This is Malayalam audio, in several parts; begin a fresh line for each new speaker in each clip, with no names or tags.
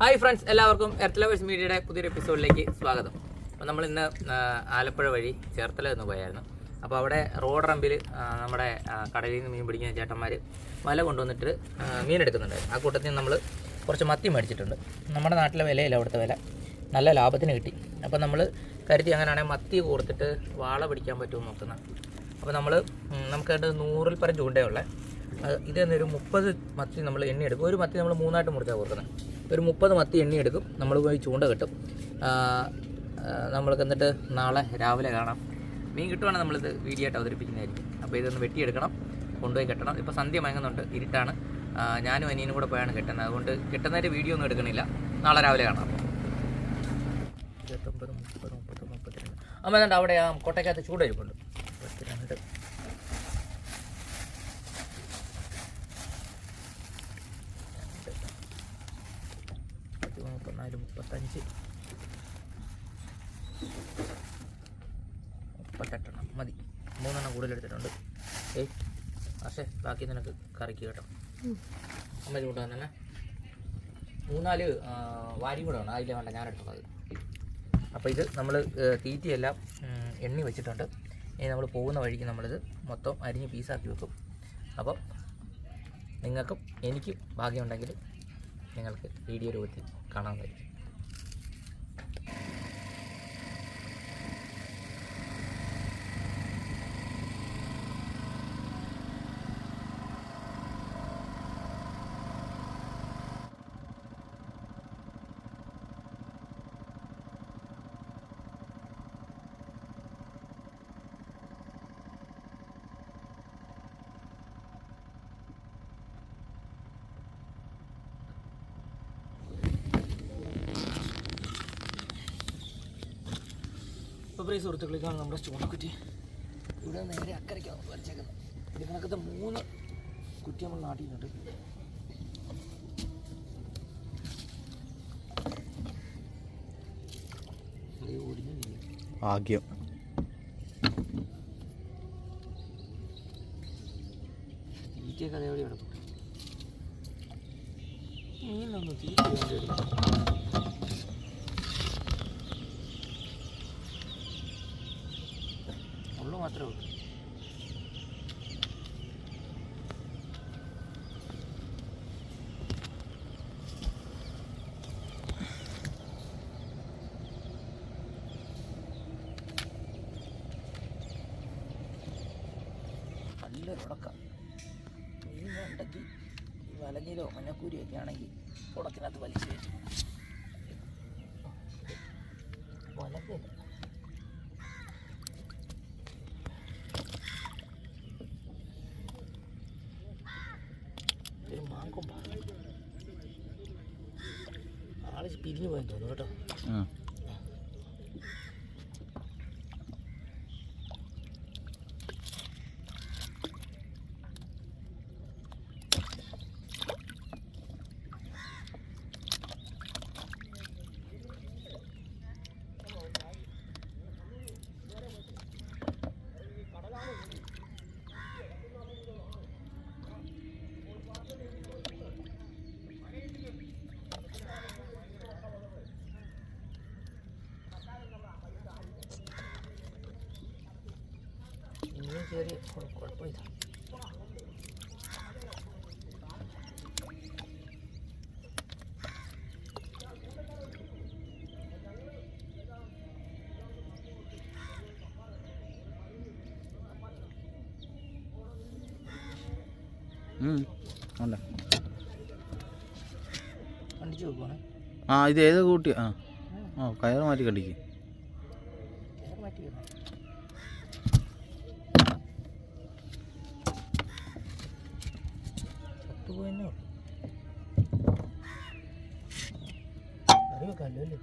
ഹായ് ഫ്രണ്ട്സ് എല്ലാവർക്കും എർത്ത് ലവേഴ്സ് മീഡിയയുടെ പുതിയൊരു എപ്പിസോഡിലേക്ക് സ്വാഗതം. അപ്പോൾ നമ്മൾ ഇന്ന് ആലപ്പുഴ വഴി ചേർത്തല എന്ന് പോയായിരുന്നു. അപ്പോൾ അവിടെ റോഡ് റമ്പിൽ നമ്മുടെ കടലിൽ നിന്ന് മീൻ പിടിക്കുന്ന ചേട്ടന്മാർ വല കൊണ്ടുവന്നിട്ട് മീൻ ആ കൂട്ടത്തിൽ നമ്മൾ കുറച്ച് മത്തി മേടിച്ചിട്ടുണ്ട്. നമ്മുടെ നാട്ടിലെ വിലയില്ല അവിടുത്തെ വില. നല്ല ലാഭത്തിന് കിട്ടി. അപ്പോൾ നമ്മൾ കരുതി അങ്ങനെയാണെങ്കിൽ മത്തി കോർത്തിട്ട് വാള പിടിക്കാൻ പറ്റുമെന്ന് നോക്കുന്ന. അപ്പോൾ നമ്മൾ നമുക്ക് നൂറിൽ പരം ചൂണ്ടയുള്ള ഇത് തന്നെ ഒരു മുപ്പത് മത്തി നമ്മൾ എണ്ണി എടുക്കും. ഒരു മത്തി നമ്മൾ മൂന്നായിട്ട് മുറിച്ചാൽ കൊടുക്കുന്നത് ഒരു മുപ്പത് മത്തി എണ്ണി എടുക്കും. നമ്മൾ പോയി ചൂണ്ട കിട്ടും. നമ്മൾക്ക് എന്നിട്ട് നാളെ രാവിലെ കാണാം. മീൻ കിട്ടുവാണെങ്കിൽ നമ്മളിത് വീഡിയോ ആയിട്ട് അവതരിപ്പിക്കുന്നതായിരിക്കും. അപ്പോൾ ഇതൊന്ന് വെട്ടിയെടുക്കണം കൊണ്ടുപോയി കെട്ടണം. ഇപ്പോൾ സന്ധ്യ മയങ്ങുന്നുണ്ട് ഇരുട്ടാണ്. ഞാനും അനിയനും കൂടെ പോയാണ് കെട്ടുന്നത്. അതുകൊണ്ട് കിട്ടുന്നതിന്റെ വീഡിയോ ഒന്നും എടുക്കണില്ല. നാളെ രാവിലെ കാണാം ഇരുപത്തൊമ്പത് മുപ്പത് അമ്മ അവിടെ ആ കോട്ടയ്ക്കകത്ത് ചൂടിരിപ്പുണ്ട് മുപ്പത്തിരണ്ട് മുപ്പത്തിനാല് മുപ്പത്തഞ്ച്. മുപ്പത്തെട്ടെണ്ണം. മതി. മൂന്നെണ്ണം കൂടുതൽ എടുത്തിട്ടുണ്ട്. ഏയ് പക്ഷേ ബാക്കി നിനക്ക് കറിക്ക് കേട്ടോ. അമ്മ ചൂട്ടാൻ തന്നെ മൂന്നാൽ വാരി കൂടെ വേണം. അതിലെ വേണ്ട. ഞാൻ എടുത്തത് അപ്പോൾ ഇത് നമ്മൾ തീറ്റയെല്ലാം എണ്ണി വെച്ചിട്ടുണ്ട്. ഇനി നമ്മൾ പോകുന്ന വഴിക്ക് നമ്മളിത് മൊത്തം അരിഞ്ഞ് പീസാക്കി വെക്കും. അപ്പം നിങ്ങൾക്കും എനിക്കും ഭാഗ്യമുണ്ടെങ്കിൽ നിങ്ങൾക്ക് വീഡിയോ രൂപത്തിൽ കാണാൻ കഴിയും പ്രിയ കൊടുത്തുകളിക്കാണ് നമ്മുടെ ചൂണ്ടക്കുറ്റി ഇവിടെ നേരെ അക്കരയ്ക്കാണ് വരച്ചേക്കുന്നത് ഇത് കണക്കത്തെ മൂന്ന് കുറ്റി നമ്മൾ നാട്ടിയിട്ടുണ്ട്.
ഭാഗ്യം.
തീറ്റയൊക്കെ അതേപോലെ കിടക്കും മീനൊന്ന് തീറ്റ ഉള്ളു ഉള്ളൂ നല്ലൊരു ഉടക്കം മീൻ ഉണ്ടെങ്കിൽ വലഞ്ഞിലോ മഞ്ഞക്കൂരിയൊക്കെ ആണെങ്കിൽ ഉടക്കിനകത്ത് വലിച്ചു കയറ്റും. ആൾ പിരിഞ്ഞു പോയെന്ന് തോന്നുന്നു കേട്ടോ ചെറിയ കുഴ- കുഴപ്പമില്ല
ഉണ്ട്
കണ്ടിച്ചു
ആ ഇത് ഏത് കൂട്ടി ആ ആ കയറ് മാറ്റി കടിക്ക്
വേറെ മാറ്റി വെക്കണം. ചത്തുപോയെന്നേ ഉള്ളൂ. കറി വെക്കാമല്ലോ അല്ലേ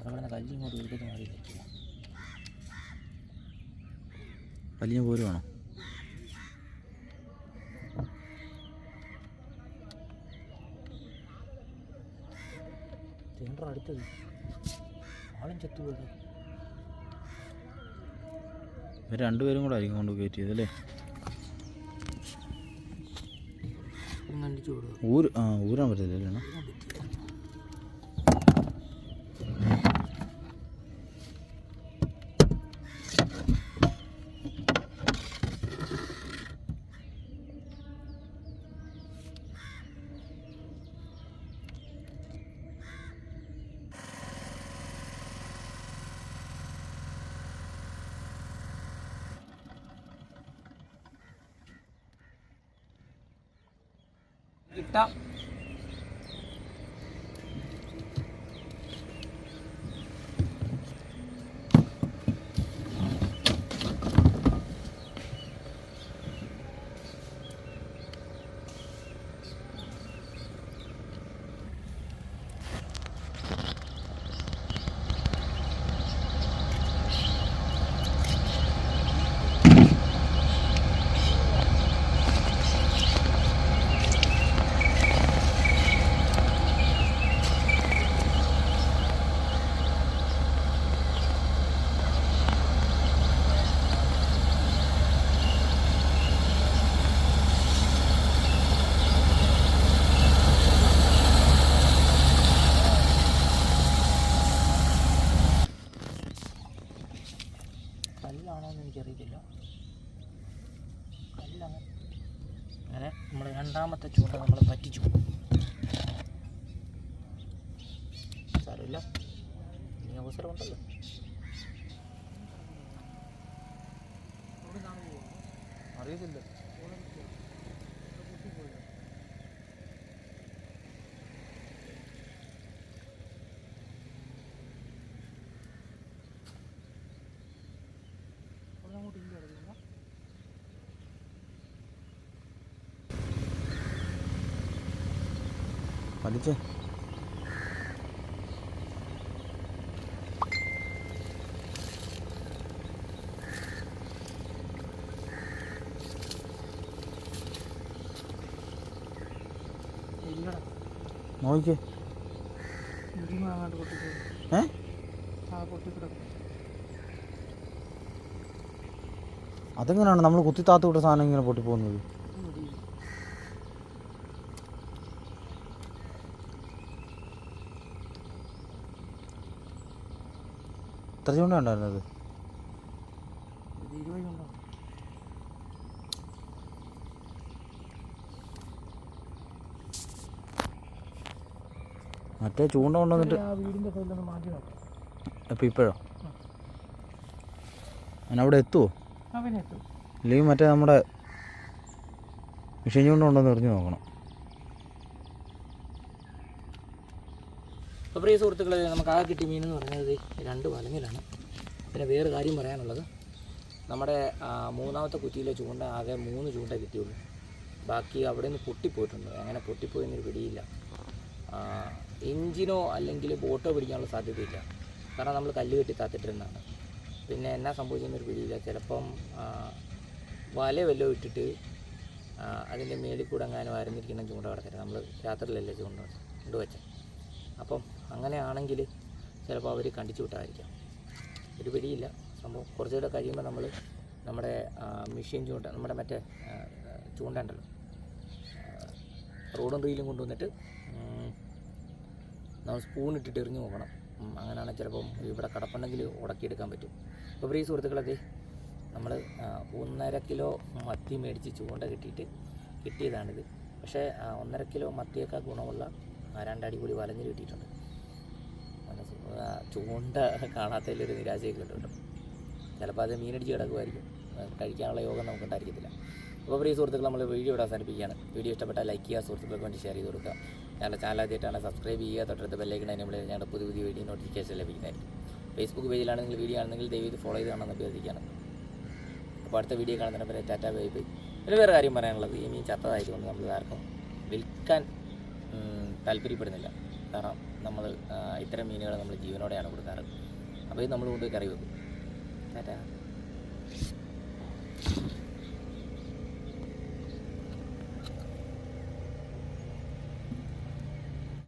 അവിടെ കല്ല് ഇങ്ങോട്ട് വീട്ടിൽ മാറി
വലിയ പോരുവാണോ?
തേണ്ടർ അടുത്തത്? ആളും ചത്തുപോയത്
ഇവർ രണ്ടുപേരും കൂടെ ആയിരിക്കും കൊണ്ട് കയറ്റിയത് അല്ലേ? ഊര് ആ ഊരാൻ പറ്റത്തില്ല അല്ലേ
കിട്ടാം കല്ലാണോ എന്ന് എനിക്കറിയില്ല കല്ലാണ്. അങ്ങനെ നമ്മൾ രണ്ടാമത്തെ ചൂണ്ട നമ്മൾ പറ്റിച്ചു. സാരമില്ല. ഇനി അവസരമുണ്ടല്ലോ. അറിയത്തില്ല. ഇല്ലടാ.
നോക്കിക്കേ ഏ? അതെങ്ങനെയാണ് നമ്മൾ കുത്തി താത്ത് വിട്ട സാധനം ഇങ്ങനെ പൊട്ടിപ്പോകുന്നത്? എത്ര ചൂണ്ട ഉണ്ടായിരുന്നത് മറ്റേ ചൂണ്ട കൊണ്ടുവന്നിട്ട് അപ്പം ഇപ്പോഴോ? ഞാൻ അവിടെ എത്തുമോ അല്ലെങ്കിൽ മറ്റേ നമ്മുടെ മിഷൻ ചൂണ്ട കൊണ്ടുവന്ന് എറിഞ്ഞു നോക്കണം.
അപ്പോൾ പ്രിയ സുഹൃത്തുക്കളെ നമുക്ക് ആ കിട്ടിയ മീൻ എന്ന് പറയുന്നത് രണ്ട് വലങ്ങിലാണ്. പിന്നെ വേറെ കാര്യം പറയാനുള്ളത്. നമ്മുടെ മൂന്നാമത്തെ കുറ്റിയിലെ ചൂണ്ട ആകെ മൂന്ന് ചൂണ്ട കിട്ടിയുള്ളൂ. ബാക്കി അവിടെ നിന്ന് പൊട്ടിപ്പോയിട്ടുണ്ട്. അങ്ങനെ പൊട്ടിപ്പോയെന്നൊരു പിടിയില്ല. എഞ്ചിനോ അല്ലെങ്കിൽ ബോട്ടോ പിടിക്കാനുള്ള സാധ്യതയില്ല. കാരണം നമ്മൾ കല്ല് കെട്ടി താത്തിട്ടിരുന്നതാണ്. പിന്നെ എന്നാ സംഭവിച്ചെന്നൊരു പിടിയില്ല. ചിലപ്പം വല വല്ലതും ഇട്ടിട്ട് അതിന്റെ മേളിൽ കൂടെ എങ്ങാനും ആയിരുന്നിരിക്കണം ചൂണ്ട കിടക്കരുത്. നമ്മൾ രാത്രിയിലല്ലേ ചൂണ്ട കൊണ്ടുവച്ചത് അപ്പം അങ്ങനെയാണെങ്കിൽ ചിലപ്പോൾ അവർ കണ്ടിച്ചു വിട്ടായിരിക്കാം. ഒരു പിടിയില്ല. സംഭവം കുറച്ചുകൂടെ കഴിയുമ്പോൾ നമ്മൾ നമ്മുടെ മെഷീൻ ചൂണ്ട നമ്മുടെ മറ്റേ ആ, ചൂണ്ട ഉണ്ടല്ലോ ആ, റോഡും റീലും കൊണ്ടുവന്നിട്ട് നമ്മൾ സ്പൂൺ ഇട്ടിട്ട് എറിഞ്ഞു നോക്കണം അങ്ങനെയാണ് ചിലപ്പം ഇവിടെ കടപ്പുണ്ടെങ്കിൽ ഉടക്കിയെടുക്കാൻ പറ്റും. അപ്പോൾ ഈ സുഹൃത്തുക്കളെ നമ്മൾ ഒന്നര കിലോ മത്തി മേടിച്ച് ചൂണ്ട കിട്ടിയിട്ട് കിട്ടിയതാണിത്. പക്ഷേ ഒന്നര കിലോ മത്തിയേക്കാൾ ഗുണമുള്ള ആ, രണ്ടടിപൊളി വലഞ്ഞ് കിട്ടിയിട്ടുണ്ട്. ചൂണ്ട കാണാത്തതിലൊരു നിരാശയൊക്കെ ഉണ്ട് കേട്ടോ. ചിലപ്പോൾ അത് മീനടിച്ച് കിടക്കുമായിരിക്കും. കഴിക്കാനുള്ള യോഗം നമുക്ക് ഉണ്ടായിരിക്കത്തില്ല അപ്പോൾ പ്രിയ സുഹൃത്തുക്കൾ നമ്മൾ വീഡിയോ ഇവിടെ അവസാനിപ്പിക്കുകയാണ്. വീഡിയോ ഇഷ്ടപ്പെട്ടാൽ ലൈക്ക് ചെയ്യുക സുഹൃത്തുക്കൾക്ക് വേണ്ടി ഷെയർ ചെയ്ത് കൊടുക്കുക. ഞങ്ങളുടെ ചാനൽ ആദ്യമായിട്ടാണ് സബ്സ്ക്രൈബ് ചെയ്യുക തൊട്ടടുത്ത് ബെല്ലൈക്കൺ നമ്മൾ ഞങ്ങളുടെ പുതിയ പുതിയ വീഡിയോ നോട്ടിഫിക്കേഷൻ ലഭിക്കുന്നതായിരിക്കും. ഫേസ്ബുക്ക് പേജിലാണെങ്കിൽ വീഡിയോ ആണെങ്കിൽ ദയവ് ഫോളോ ചെയ്ത് കാണാൻ അഭ്യർത്ഥിക്കുകയാണ്. അപ്പോൾ അടുത്ത വീഡിയോ കാണുന്നതിനെ ടാറ്റ ബൈ ബൈ. വേറെ കാര്യം പറയാനുള്ളത് ഈ മീൻ ചത്തതായതുകൊണ്ട് നമ്മൾ ആർക്കും വിൽക്കാൻ താല്പര്യപ്പെടുന്നില്ല. കാരണം നമ്മൾ ഇത്തരം മീനുകൾ നമ്മൾ ജീവനോടെയാണ് കൊടുക്കാറ്. അപ്പോൾ ഇത് നമ്മൾ കൊണ്ടുപോയി കറി വെക്കും. ടാറ്റ.